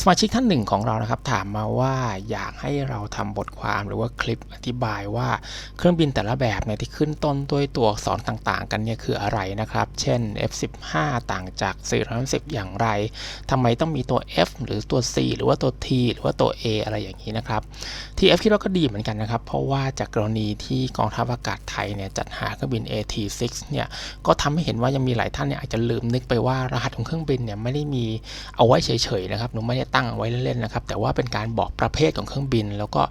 สมาชิกท่านหนึ่งของเรานะครับถามมาว่าอยากให้เราทำบทความหรือว่าคลิปอธิบายว่าเครื่องบินแต่ละแบบเนี่ยที่ขึ้นต้นด้วยตัวอักษรต่างๆ กันเนี่ยคืออะไรนะครับ เช่น F15 ต่างจาก410อย่างไรทำไมต้องมีตัว F หรือตัว C หรือว่าตัว T หรือว่าตัว A อะไรอย่างนี้นะครับ TF คิดว่าก็ดีเหมือนกันนะครับ เพราะว่าจากกรณีที่กองทัพอากาศไทยเนี่ยจัดหาเครื่องบิน AT6 เนี่ยก็ทำให้เห็นว่ายังมีหลายท่านเนี่ยอาจจะลืมนึกไปว่ารหัสของเครื่องบินเนี่ยไม่ได้มีเอาไว้เฉยๆนะครับหนูไม่ได้ตั้งเอาไว้เล่นๆนะครับ แต่ว่าเป็นการบอกประเภทของเครื่องบิน แล้วก็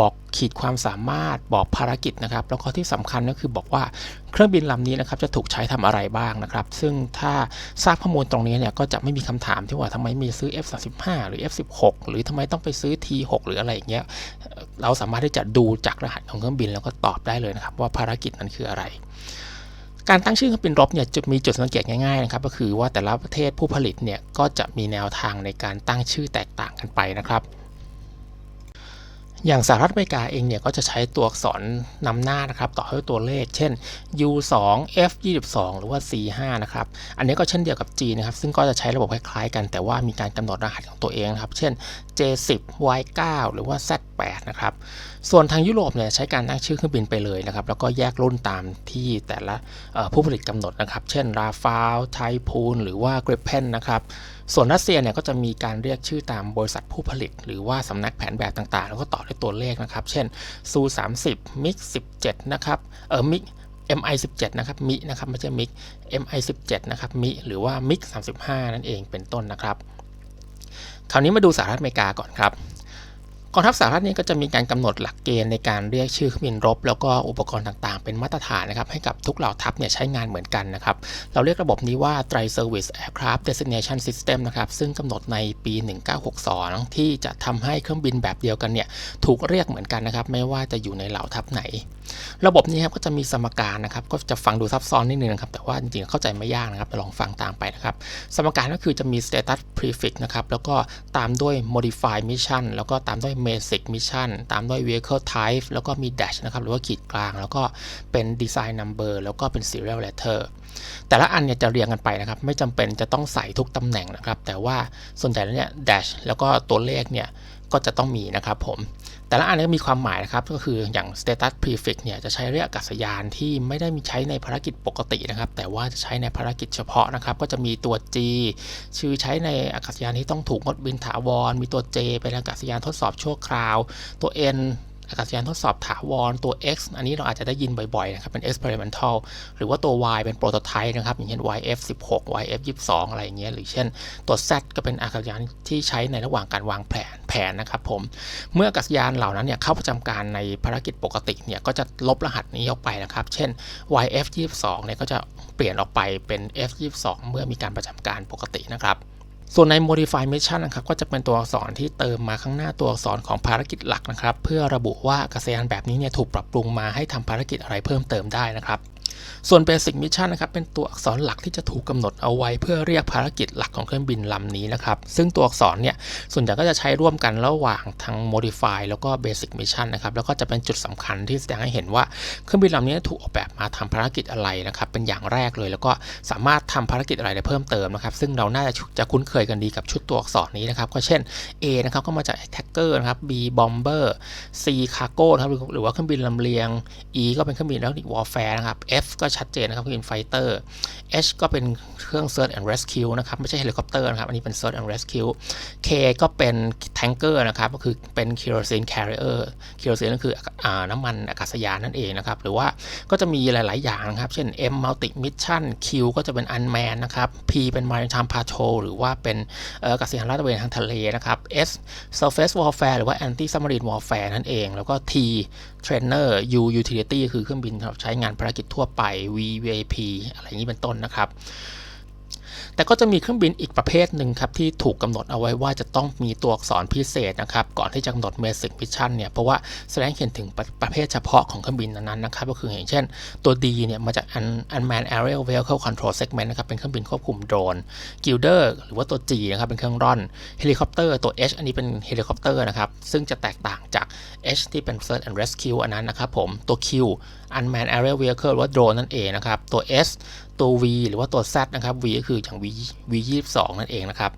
บอกขีดความสามารถบอกภารกิจนะครับ แล้วก็ที่สำคัญก็คือบอกว่าเครื่องบินลำนี้นะครับจะถูกใช้ทำอะไรบ้างนะครับ ซึ่งถ้าทราบข้อมูลตรงนี้เนี่ยก็จะไม่มีคำถามที่ว่าทำไมมีซื้อ F35 หรือ F16 หรือทำไมต้องไปซื้อ T6 หรืออะไรอย่างเงี้ยเราสามารถที่จะดูจากรหัสของเครื่องบินแล้วก็ตอบได้เลยนะครับ ว่าภารกิจนั้นคืออะไร การตั้งชื่อเครื่องบินรบเนี่ยจะมีจุดสังเกตง่ายๆนะครับก็คือว่าแต่ละประเทศผู้ผลิตเนี่ยก็จะมีแนวทางในการตั้งชื่อแตกต่างกันไปนะครับ อย่างสหรัฐอเมริกาเองเนี่ยก็จะใช้ตัวอักษรนำหน้านะครับต่อด้วยตัวเลข เช่น U2 F22 หรือว่า C5 นะครับอันนี้ก็เช่นเดียวกับ G นะครับซึ่งก็จะใช้ระบบคล้ายๆกันแต่ว่ามีการกำหนดรหัสของตัวเองนะครับ เช่น J10 Y9 หรือว่า Z8 นะครับ ส่วนทางยุโรปเนี่ยใช้การตั้งชื่อเครื่องบินไปเลยนะครับ แล้วก็แยกรุ่นตามที่แต่ละผู้ผลิตกำหนดนะครับ เช่น Rafale Typhoon หรือว่า Gripen นะครับ ส่วนรัสเซียเนี่ยก็จะมีการเรียกชื่อตามบริษัทผู้ผลิต หรือว่าสำนักแผนแบบต่างๆ แล้วก็ต่อด้วยตัวเลขนะครับ เช่น Su 30 MiG 17นะครับเออ MiG MI 17 นะครับมินะครับไม่ใช่ MiG MI 17 นะครับมิหรือว่า MiG 35นั่นเองเป็นต้นนะครับ คราวนี้มาดูสหรัฐอเมริกาก่อนครับ องทัพสหรัฐนี่ก็จะมีการกำหนดหลักเกณฑ์ในการเรียกชื่อเครื่องบินรบ แล้วก็อุปกรณ์ต่างๆ เป็นมาตรฐานนะครับให้กับทุกเหล่าทัพเนี่ยใช้งานเหมือนกันนะครับเราเรียกระบบนี้ว่า Tri Service Aircraft Designation System นะครับซึ่งกำหนดในปี 1962 ที่จะทำให้เครื่องบินแบบเดียวกันเนี่ยถูกเรียกเหมือนกันนะครับไม่ว่าจะอยู่ในเหล่าทัพไหน ระบบนี้ครับก็จะมีสมการนะครับก็จะฟังดูซับซ้อนนิดนึงนะครับแต่ว่าจริงๆเข้าใจไม่ยากนะครับลองฟังตามไปนะครับสมการก็คือจะมี status prefix นะครับแล้วก็ตามด้วย modify mission แล้วก็ตามด้วย basic mission ตามด้วย vehicle type แล้วก็มี dash นะครับ หรือว่าขีดกลาง แล้วก็เป็น design number แล้วก็เป็น serial letter แต่ละอันเนี่ยจะเรียงกันไปนะครับ ไม่จำเป็นจะต้องใส่ทุกตำแหน่งนะครับ แต่ว่าส่วนใหญ่แล้วเนี่ย dash แล้วก็ตัวเลขเนี่ยก็จะต้องมีนะครับผม แต่ละอันก็มีความหมายนะครับ ก็คืออย่าง status prefix เนี่ยจะใช้เรียกอากาศยานที่ไม่ได้มีใช้ในภารกิจปกตินะครับ แต่ว่าจะใช้ในภารกิจเฉพาะนะครับ ก็จะมีตัว G ชื่อใช้ในอากาศยานที่ต้องถูกงดบินถาวร มีตัว J เป็นอากาศยานทดสอบชั่วคราว ตัว N อากาศยานทดสอบถาวรตัว X อันนี้เราอาจจะได้ยินบ่อยๆนะครับเป็น experimental หรือว่าตัว Y เป็น prototype นะครับอย่างเช่น YF16 YF22 อะไรอย่างเงี้ยหรือเช่นตัว Z ก็เป็นอากาศยานที่ใช้ในระหว่างการวางแผนแผนนะครับผมเมื่ออากาศยานเหล่านั้นเนี่ยเข้าประจำการในภารกิจปกติเนี่ยก็จะลบรหัสนี้ออกไปนะครับ เช่น YF22 เนี่ยก็จะเปลี่ยนออกไปเป็น F22 เมื่อมีการประจำการปกตินะครับ ส่วนใน modify mission นะครับก็จะเป็นตัวอักษรที่เติมมาข้างหน้าตัวอักษรของภารกิจหลักนะครับ เพื่อระบุว่าอากาศยานแบบนี้เนี่ยถูกปรับปรุงมาให้ทำภารกิจอะไรเพิ่มเติมได้นะครับ ส่วน Basic Mission นะครับเป็นตัวอักษรหลักที่จะถูกกาหนดเอาไว้ เพื่อเรียกภารกิจหลักของเครื่องบินลำนี้นะครับซึ่งตัวอักษรเนี่ยส่วนใหญ่ก็จะใช้ร่วมกันระหว่างทั้ง Modify แล้วก็ Basic Mission นะครับแล้วก็จะเป็นจุดสำคัญที่แสดงให้เห็นว่าเครื่องบินลำนี้ถูกออกแบบมาทำภารกิจอะไรนะครับเป็นอย่างแรกเลย แล้วก็สามารถทำภารกิจอะไรได้เพิ่มเติมนะครับซึ่งเราน่าจะจะคุ้นเคยกันดีกับชุดตัวอักษรนี้นะครับก็เช่น A นะครับก็มาจาก Attacker นะครับ B Bomber C Cargo นะครับหรือว่าเครื่องบินลำเลียง E ก็เป็นเครื่องบินแล้ว Warfare นะครับ F ก็ชัดเจนนะครับเป็นไฟเตอร์ H ก็เป็นเครื่อง Search and Rescue นะครับไม่ใช่เฮลิคอปเตอร์นะครับ อันนี้เป็น Search and Rescue K ก็เป็น Tanker นะครับก็คือเป็น Kerosene Carrier Kerosene ก็คืออน้ำมันอากาศยานนั่นเองนะครับ หรือว่าก็จะมีหลาย ๆ อย่างนะครับ เช่น M Multi Mission Q ก็จะเป็น Unmanned นะครับ P เป็น Maritime Patrol หรือว่าเป็นอากาศยานลาดตระเวนทางทะเลนะครับ S Surface Warfare หรือว่า Anti Submarine Warfare นั่นเอง แล้วก็ T Trainer U Utility คือเครื่องบินใช้งานภารกิจทั่วไป V VIP อะไรอย่างนี้เป็นต้นนะครับ แต่ก็จะมีเครื่องบินอีกประเภทหนึ่งครับที่ถูกกำหนดเอาไว้ว่าจะต้องมีตัวอักษรพิเศษนะครับ ก่อนที่จะกำหนดเมสิกมิชชั่นเนี่ยเพราะว่าแสดงเห็นถึงประประเภทเฉพาะของเครื่องบินนั้นๆนะครับ ก็คืออย่างเช่นตัว D เนี่ยมาจาก Unmanned Aerial Vehicle Control Segment นะครับเป็นเครื่องบินควบคุมโดรน Gilder หรือว่าตัว G นะครับเป็นเครื่องร่อนเฮลิคอปเตอร์ตัว H อันนี้เป็นเฮลิคอปเตอร์นะครับซึ่งจะแตกต่างจาก H ที่เป็น Search and Rescue อันนั้นนะครับผมตัว Q Unmanned Aerial Vehicle หรือว่าโดรนนั่นเองนะครับ ตัว S ตัว V หรือว่าตัว Z นะครับ V ก็คืออย่าง V V 22นั่นเองนะครับ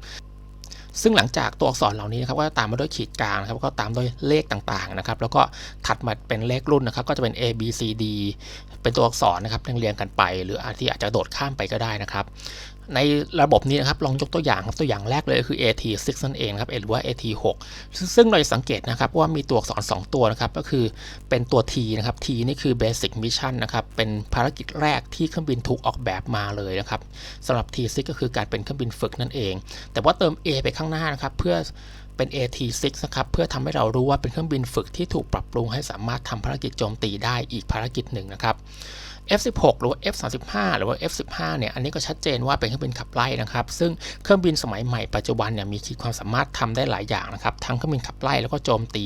ซึ่งหลังจากตัวอักษรเหล่านี้นะครับก็จะตามมาด้วยขีดกลางนะครับก็ตามด้วยเลขต่างๆนะครับแล้วก็ถัดมาเป็นเลขรุ่นนะครับก็จะเป็น A B C D เป็นตัวอักษรนะครับเรียงๆกันไป หรืออาจที่อาจจะโดดข้ามไปก็ได้นะครับ ในระบบนี้นะครับลองยกตัวอย่างครับตัวอย่างแรกเลยคือ AT6 นั่นเองครับหรือว่า AT6 ซึ่งเราจะสังเกตนะครับว่ามีตัวอักษร 2 ตัวนะครับก็คือเป็นตัว T นะครับ T นี่คือ Basic Mission นะครับเป็นภารกิจแรกที่เครื่องบินถูกออกแบบมาเลยนะครับสำหรับ T6 ก็คือการเป็นเครื่องบินฝึกนั่นเอง แต่ว่าเติม A ไปข้างหน้านะครับเพื่อเป็น AT6 นะครับเพื่อทำให้เรารู้ว่าเป็นเครื่องบินฝึกที่ถูกปรับปรุงให้สามารถทำภารกิจโจมตีได้อีกภารกิจหนึ่งนะครับ F16 หรือว่า F35 หรือว่า F15 เนี่ยอันนี้ก็ชัดเจนว่าเป็นเครื่องบินขับไล่นะครับ ซึ่งเครื่องบินสมัยใหม่ปัจจุบันเนี่ยมีขีดความสามารถทำได้หลายอย่างนะครับ ทั้งเครื่องบินขับไล่แล้วก็โจมตี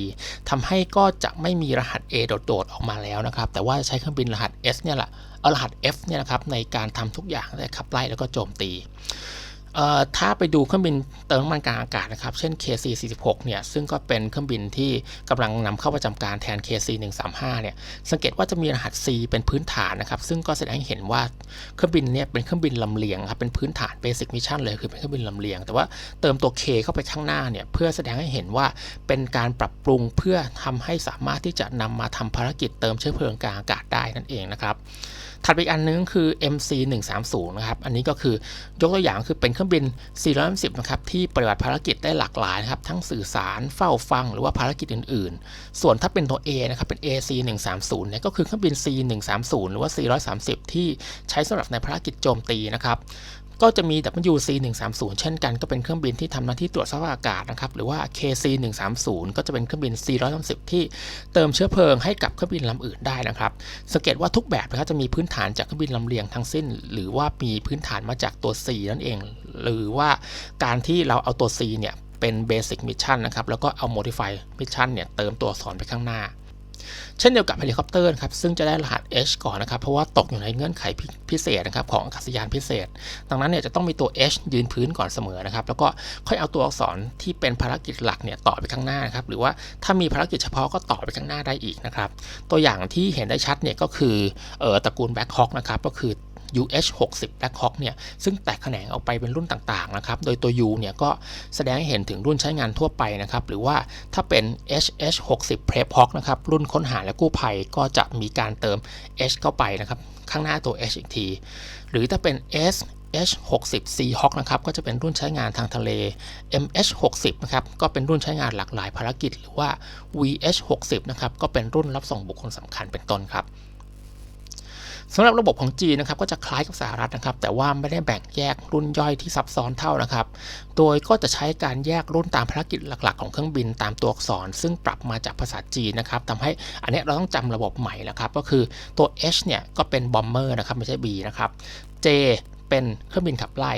ทำให้ก็จะไม่มีรหัส A โดดๆออกมาแล้วนะครับ แต่ว่าใช้เครื่องบินรหัส S เนี่ยแหละเอารหัส F เนี่ยนะครับในการทำทุกอย่างได้ขับไล่แล้วก็โจมตี ถ้าไปดูเครื่องบินเติมน้ำมันกลางอากาศนะครับ เช่น KC-46 เนี่ย ซึ่งก็เป็นเครื่องบินที่กำลังนำเข้าประจำการแทน KC-135 เนี่ย สังเกตว่าจะมีรหัส C เป็นพื้นฐานนะครับ ซึ่งก็แสดงให้เห็นว่าเครื่องบินเนี่ยเป็นเครื่องบินลำเลียงครับ เป็นพื้นฐาน Basic Mission เลยคือเป็นเครื่องบินลำเลียง แต่ว่าเติมตัว K เข้าไปข้างหน้าเนี่ย เพื่อแสดงให้เห็นว่าเป็นการปรับปรุงเพื่อทำให้สามารถที่จะนำมาทำภารกิจเติมเชื้อเพลิงกลางอากาศได้นั่นเองนะครับ ถัดไปอีกอันนึงคือ MC 130นะครับ อันนี้ก็คือยกตัวอย่างคือเป็นเครื่องบิน410นะครับ ที่ปฏิบัติภารกิจได้หลากหลายนะครับ ทั้งสื่อสารเฝ้าฟังหรือว่าภารกิจอื่น ๆ ส่วนถ้าเป็นตัว A นะครับ เป็น AC 130เนี่ยก็คือเครื่องบิน C 130หรือว่า 430 ที่ใช้สำหรับในภารกิจโจมตีนะครับ ก็จะมี WC 130เช่นกันก็เป็นเครื่องบินที่ทำหน้าที่ตรวจสภาพอากาศนะครับหรือว่า KC 130ก็จะเป็นเครื่องบิน430ที่เติมเชื้อเพลิงให้กับเครื่องบินลำอื่นได้นะครับสังเกตว่าทุกแบบนะครับจะมีพื้นฐานจากเครื่องบินลำเลียงทั้งสิ้น หรือว่ามีพื้นฐานมาจากตัว C นั่นเอง หรือว่าการที่เราเอาตัว C เนี่ยเป็น Basic Mission นะครับแล้วก็เอา Modify Mission เนี่ยเติมตัวสอักษรไปข้างหน้า เช่นเดียวกับเฮลิคอปเตอร์นะครับซึ่งจะได้รหัส H ก่อนนะครับ เพราะว่าตกอยู่ในเงื่อนไขพิพิเศษนะครับของอากาศยานพิเศษ ดังนั้นเนี่ยจะต้องมีตัว H ยืนพื้นก่อนเสมอนะครับ แล้วก็ค่อยเอาตัวอักษรที่เป็นภารกิจหลักเนี่ยต่อไปข้างหน้านะครับ หรือว่าถ้ามีภารกิจเฉพาะก็ต่อไปข้างหน้าได้อีกนะครับ ตัวอย่างที่เห็นได้ชัดเนี่ยก็คือเออตระกูลแบ็คฮอกนะครับก็คือ UH60 Black Hawk เนี่ยซึ่งแตกแขนงออกไปเป็นรุ่นต่างๆนะครับโดยตัว U เนี่ยก็แสดงให้เห็นถึงรุ่นใช้งานทั่วไปนะครับหรือว่าถ้าเป็น HH60 Prep Hawk นะครับรุ่นค้นหาและกู้ภัยก็จะมีการเติม H เข้าไปนะครับข้างหน้าตัว H อีกที หรือถ้าเป็น S H60 Seahawk นะครับก็จะเป็นรุ่นใช้งานทางทะเล MH60 นะครับก็เป็นรุ่นใช้งานหลากหลายภารกิจ หรือว่า VH60 นะครับก็เป็นรุ่นรับส่งบุคคลสำคัญเป็นต้นครับ สำหรับระบบของจีนนะครับก็จะคล้ายกับสหรัฐนะครับ แต่ว่าไม่ได้แบ่งแยกรุ่นย่อยที่ซับซ้อนเท่านะครับ โดยก็จะใช้การแยกรุ่นตามภารกิจหลักๆ ของเครื่องบินตามตัวอักษร ซึ่งปรับมาจากภาษาจีนนะครับทำให้อันนี้เราต้องจำระบบใหม่แล้วครับ ก็คือตัว H เนี่ยก็เป็นบอมเมอร์นะครับไม่ใช่ B นะครับ J เป็นเครื่องบินขับไล่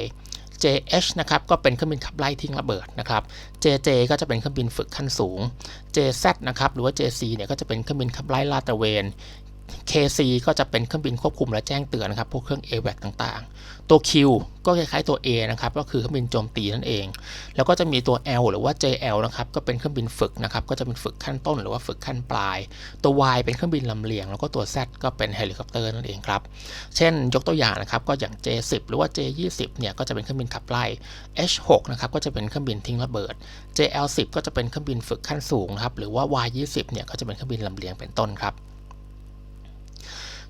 JH นะครับก็เป็นเครื่องบินขับไล่ทิ้งระเบิดนะครับ JJ ก็จะเป็นเครื่องบินฝึกขั้นสูง JZ นะครับหรือว่า JC เนี่ยก็จะเป็นเครื่องบินขับไล่ลาดตระเวน KC ก็จะเป็นเครื่องบินควบคุมและแจ้งเตือนนะครับ พวกเครื่อง AWAC ต่างๆ ตัว Q ก็คล้ายๆตัว A นะครับ ก็คือเครื่องบินโจมตีนั่นเอง แล้วก็จะมีตัว L หรือว่า JL นะครับ ก็เป็นเครื่องบินฝึกนะครับ ก็จะเป็นฝึกขั้นต้นหรือว่าฝึกขั้นปลาย ตัว Y เป็นเครื่องบินลำเลียง แล้วก็ตัว Z ก็เป็นเฮลิคอปเตอร์นั่นเองครับ เช่นยกตัวอย่างนะครับ ก็อย่าง J10 หรือว่า J20 เนี่ย ก็จะเป็นเครื่องบินขับไล่ H6 นะครับ ก็จะเป็นเครื่องบินทิ้งระเบิด JL10 ก็จะเป็นเครื่องบินฝึกขั้นสูงครับ หรือว่า Y20 เนี่ย ก็จะเป็นเครื่องบินลำเลียงเป็นต้นครับ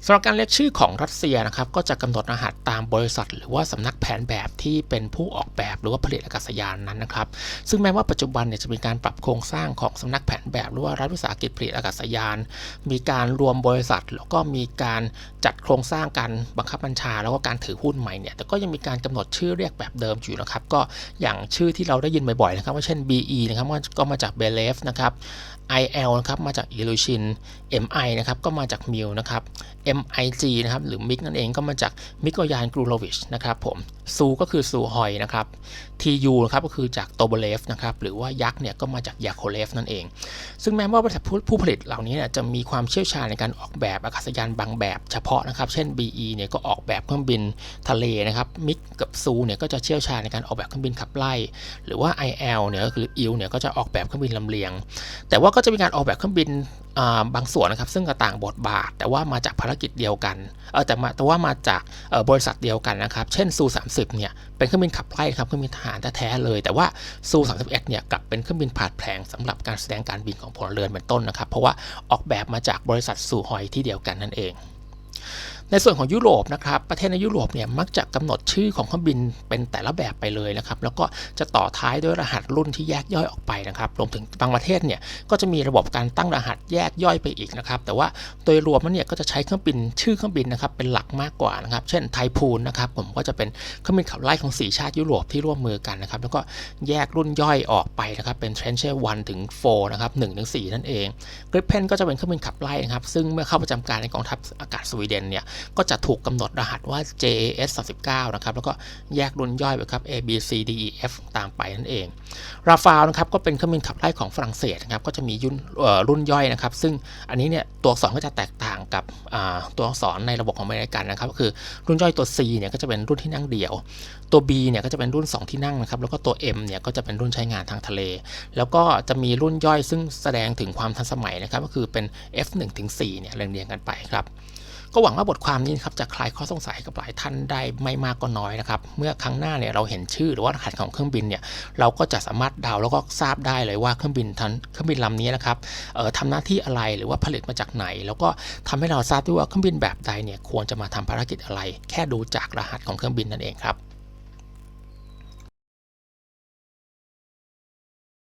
สำหรับการเรียกชื่อของรัสเซียนะครับก็จะกำหนดรหัสตามบริษัท หรือว่าสำนักแผนแบบที่เป็นผู้ออกแบบหรือว่าผลิตอากาศยานนั้นนะครับ ซึ่งแม้ว่าปัจจุบันเนี่ยจะมีการปรับโครงสร้างของสำนักแผนแบบหรือว่ารัฐวิสาหกิจผลิตอากาศยาน มีการรวมบริษัท แล้วก็มีการจัดโครงสร้างการบังคับบัญชา แล้วก็การถือหุ้นใหม่เนี่ยแต่ก็ยังมีการกำหนดชื่อเรียกแบบเดิมอยู่นะครับ ก็อย่างชื่อที่เราได้ยินบ่อยๆนะครับว่าเช่น BE นะครับก็มาจาก b e l e v นะครับ IL นะครับมาจาก Illusion MI นะครับก็มาจาก Mil นะครับ MIG นะครับหรือมิกนั่นเองก็มาจากมิโกยานกรูโลวิชนะครับผมซูก็คือซูฮอยนะครับ TU นะครับก็คือจากโตโบเลฟนะครับหรือว่ายักษ์เนี่ยก็มาจากยาโคเลฟนั่นเอง ซึ่งแม้ว่าบริษัทผู้ผลิตเหล่านี้เนี่ยจะมีความเชี่ยวชาญในการออกแบบอากาศยานบางแบบเฉพาะนะครับ เช่น BE เนี่ยก็ออกแบบเครื่องบินทะเลนะครับมิกกับซูเนี่ยก็จะเชี่ยวชาญในการออกแบบเครื่องบินขับไล่ หรือว่า IL เนี่ยก็คือ IL เนี่ยก็จะออกแบบเครื่องบินลำเลียง แต่ว่าก็จะมีการออกแบบเครื่องบิน บางส่วนนะครับซึ่งก็ต่างบทบาท แต่ว่ามาจากภารกิจเดียวกันเออแต่มาแต่ว่ามาจากเอ่อบริษัทเดียวกันนะครับ เช่นซู30เนี่ยเป็นเครื่องบินขับไล่ครับเครื่องบินทหารแท้ๆเลย แต่ว่าซู31เนี่ยกลับเป็นเครื่องบินผาดแผลงสำหรับการแสดงการบินของพลเรือนเป็นต้นนะครับ เพราะว่าออกแบบมาจากบริษัทซูฮอยที่เดียวกันนั่นเอง ในส่วนของยุโรปนะครับประเทศในยุโรปเนี่ยมักจะกำหนดชื่อของเครื่องบินเป็นแต่ละแบบไปเลยนะครับแล้วก็จะต่อท้ายด้วยรหัสรุ่นที่แยกย่อยออกไปนะครับรวมถึงบางประเทศเนี่ยก็จะมีระบบการตั้งรหัสแยกย่อยไปอีกนะครับแต่ว่าโดยรวมแล้วเนี่ยก็จะใช้เครื่องบินชื่อเครื่องบินนะครับเป็นหลักมากกว่านะครับเช่นไทพูนนะครับผมก็จะเป็นเครื่องบินขับไล่ของ 4 ชาติยุโรปที่ร่วมมือกันนะครับแล้วก็แยกรุ่นย่อยออกไปนะครับเป็น Trencher 1ถึง4นะครับ1ถึง4นั่นเอง Gripen ก็จะเป็นเครื่องบินขับไล่นะครับซึ่งเมื่อเข้าประจำการในกองทัพอากาศสวีเดนเนี่ยก็จะถูกกำหนดรหัสว่า JAS 39นะครับ แล้วก็แยกรุ่นย่อยไปครับ A B C D E F ตามไปนั่นเอง ราฟาลนะครับก็เป็นเครื่องบินขับไล่ของฝรั่งเศสนะครับ ก็จะมียุ่นรุ่นย่อยนะครับ ซึ่งอันนี้เนี่ยตัวอักษรก็จะแตกต่างกับตัวอักษรในระบบของอเมริกันนะครับ ก็คือรุ่นย่อยตัว C เนี่ยก็จะเป็นรุ่นที่นั่งเดี่ยว ตัว B เนี่ยก็จะเป็นรุ่น 2 ที่นั่งนะครับ แล้วก็ตัว M เนี่ยก็จะเป็นรุ่นใช้งานทางทะเล แล้วก็จะมีรุ่นย่อยซึ่งแสดงถึงความทันสมัยนะครับ ก็คือเป็น F1 ถึง4เนี่ยเรียงๆกันไปครับ ก็หวังว่าบทความนี้ครับจะคลายข้อสงสัยกับหลายท่านได้ไม่มากก็น้อยนะครับ เมื่อครั้งหน้าเนี่ยเราเห็นชื่อหรือว่ารหัสของเครื่องบินเนี่ยเราก็จะสามารถเดาแล้วก็ทราบได้เลยว่าเครื่องบินทันเครื่องบินลำนี้นะครับเอ่อทำหน้าที่อะไรหรือว่าผลิตมาจากไหน แล้วก็ทำให้เราทราบด้วยว่าเครื่องบินแบบใดเนี่ยควรจะมาทำภารกิจอะไร แค่ดูจากรหัสของเครื่องบินนั่นเองครับ